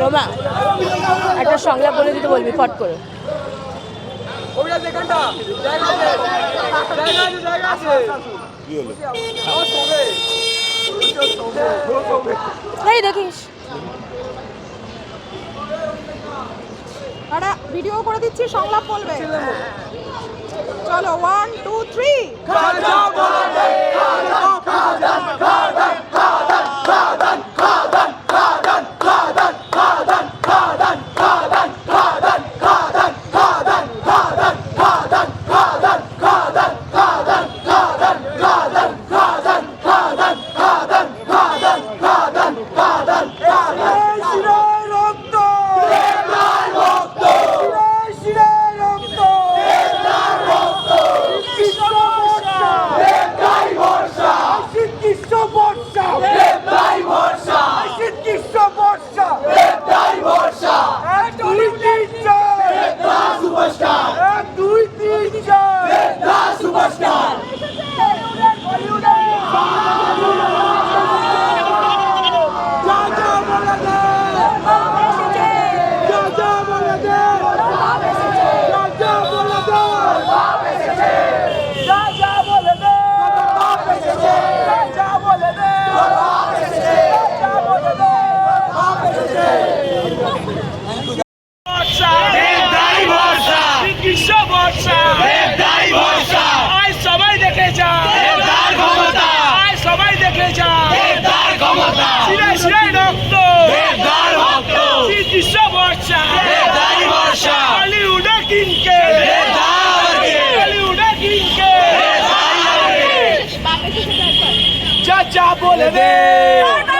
রমা একটা সংলাপ বলে দিতে বলবি ফট করে। এই দেখিস। ভিডিও করে দিচ্ছি সংলাপ বলবে। চলো ওয়ান টু থ্রি যা যা বলে দে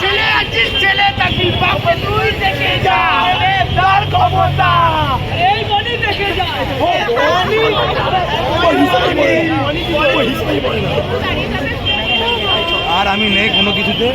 ছেলে আছিস ছেলে থাকি বাপে তুই দেখে যা তার ক্ষমতা এই মনি দেখে যা আর আমি নেই কোনো কিছুতে